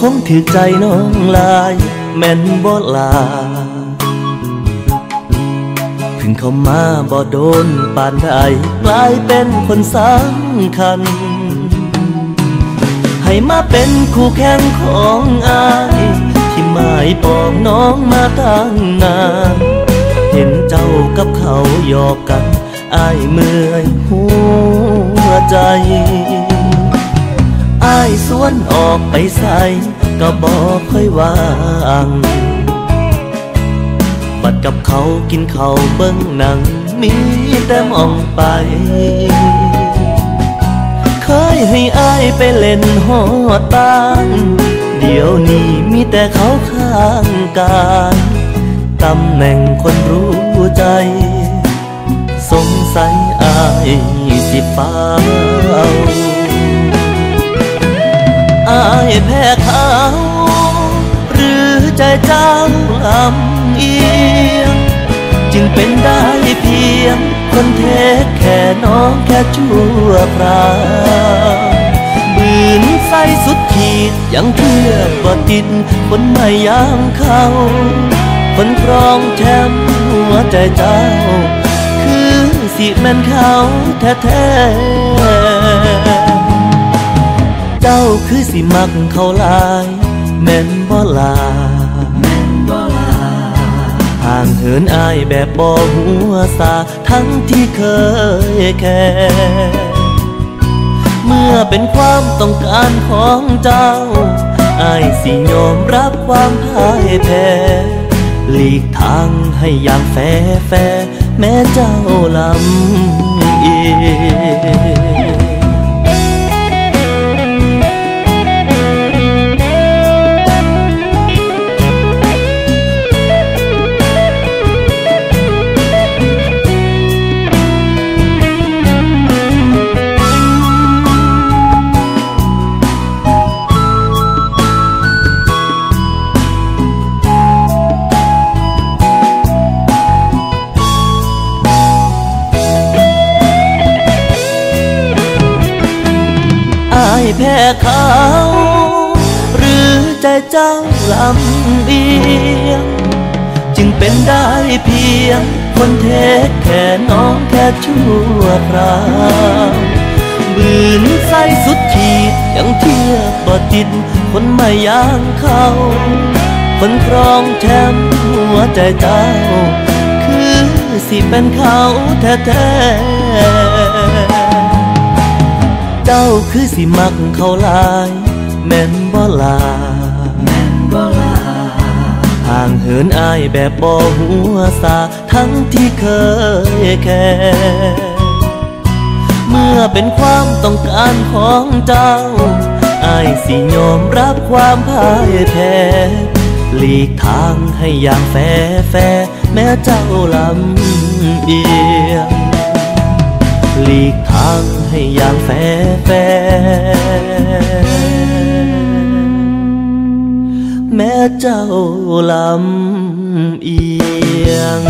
คงถือใจน้องลายแม่นบ่ลาเพิ่งเข้ามาบ่โดนปานใดกลายเป็นคนสำคัญ ให้มาเป็นคู่แข่งของอายที่หมายปองน้องมาตั้งนานเห็นเจ้ากับเขาหยอกกันอายเมื่อยหัวใจ สวนออกไปใส่ก็บอกค่อยวางบัดกับเขากินเขาเบิ้งหนัง มีแต่มองไป เคยให้อายไปเล่นหอดบ้าเดี๋ยวนี้มีแต่เขาข้างกายตำแหน่งคนรู้ใจ สงสัยอายสิฟ้าอา แพ้เขา หรือใจเจ้าลำเอียง จึงเป็นได้เพียง คนเทแค่น้องแค่ชั่วคราวบืนใส่สุดขีดยังเทียบบ่ติดคนไม่ยามเขาคนครองแชมป์หัวใจเจ้า คือสิแม่นเขาแท้ๆ คือสิมักเขาหลายแม่นบ่ลาห่างเหินอายแบบบ่หัวสาทั้งที่เคยแค่เมื่อเป็นความต้องการของเจ้าอายสิยอมรับความพ่ายแพ้หลีกทางให้อย่างแฟแฟแม้เจ้าลำเอีย แพ้เขา หรือใจเจ้าลำเอียงจึงเป็นได้เพียง คนเทแค่น้องแค่ชั่วคราวบืนใส่สุดขีดยังเทียบบ่ติด คนไม่ย่างเขาคนครองแชมป์หัวใจเจ้า คือสิเป็นเขาแท้ๆ เจ้าคือสิมักเขาหลายแม่นบ่ลาห่างเหินอายแบบบ่หัวสาทั้งที่เคยแค่ เมื่อเป็นความต้องการของเจ้าอายสิยอมรับความพ่ายแพ้หลีกทางให้อย่างแฟแฟแม้เจ้าลำเอียง หลีกทางให้อย่างแฟแฟแม้เจ้าลำเอียง